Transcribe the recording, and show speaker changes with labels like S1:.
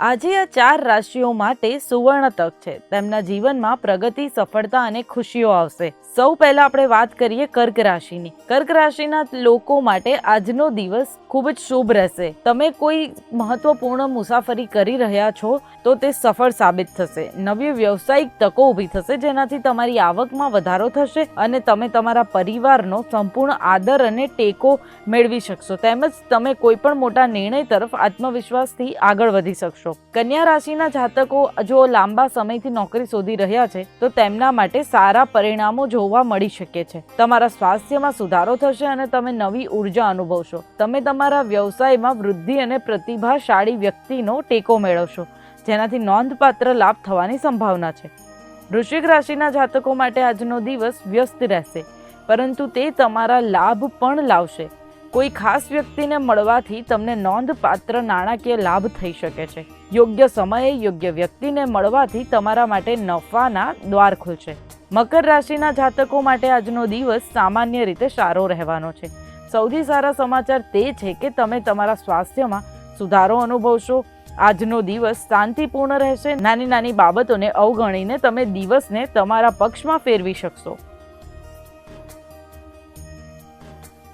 S1: આજે આ ચાર રાશિઓ માટે સુવર્ણ તક છે. તેમના જીવનમાં પ્રગતિ, સફળતા અને ખુશીઓ આવશે. સૌ પહેલા આપણે વાત કરીએ કર્ક રાશિની. કર્ક રાશિના લોકો માટે આજનો દિવસ ખૂબ જ શુભ રહેશે. તમે કોઈ મહત્વપૂર્ણ મુસાફરી કરી રહ્યા છો, તો તે સફળ સાબિત થશે. નવી વ્યવસાયિક તકો ઊભી થશે, જેનાથી તમારી આવકમાં વધારો થશે અને તમે તમારા પરિવારનો સંપૂર્ણ આદર અને ટેકો મેળવી શકશો. તેમજ તમે કોઈ પણ મોટા નિર્ણય તરફ આત્મવિશ્વાસથી આગળ વધી શકશો. કન્યા રાશિના જાતકો જો લાંબા સમયથી નોકરી શોધી રહ્યા છે, તો તેમના માટે સારા પરિણામો જોવા મળી શકે છે. તમારા સ્વાસ્થ્યમાં સુધારો થશે અને તમે નવી ઊર્જા અનુભવશો. તમે તમારા વ્યવસાયમાં વૃદ્ધિ અને પ્રતિભાશાળી વ્યક્તિનો ટેકો મેળવશો. જેનાથી નોંધપાત્ર લાભ થવાની સંભાવના છે. વૃશ્ચિક રાશિના જાતકો માટે આજનો દિવસ વ્યસ્ત રહેશે, પરંતુ તે તમારા લાભ પણ લાવશે. કોઈ ખાસ વ્યક્તિને મળવાથી તમને નોંધપાત્ર નાણાકીય લાભ થઈ શકે છે. યોગ્ય સમયે યોગ્ય વ્યક્તિને મળવાથી તમારા માટે નફાના દ્વાર ખુલશે. મકર રાશિના જાતકો માટે આજનો દિવસ સામાન્ય રીતે સારો રહેવાનો છે. સૌથી સારા સમાચાર તે છે કે તમે તમારા સ્વાસ્થ્યમાં સુધારો અનુભવશો. આજનો દિવસ શાંતિપૂર્ણ રહેશે. નાની નાની બાબતોને અવગણીને તમે દિવસને તમારા પક્ષમાં ફેરવી શકશો.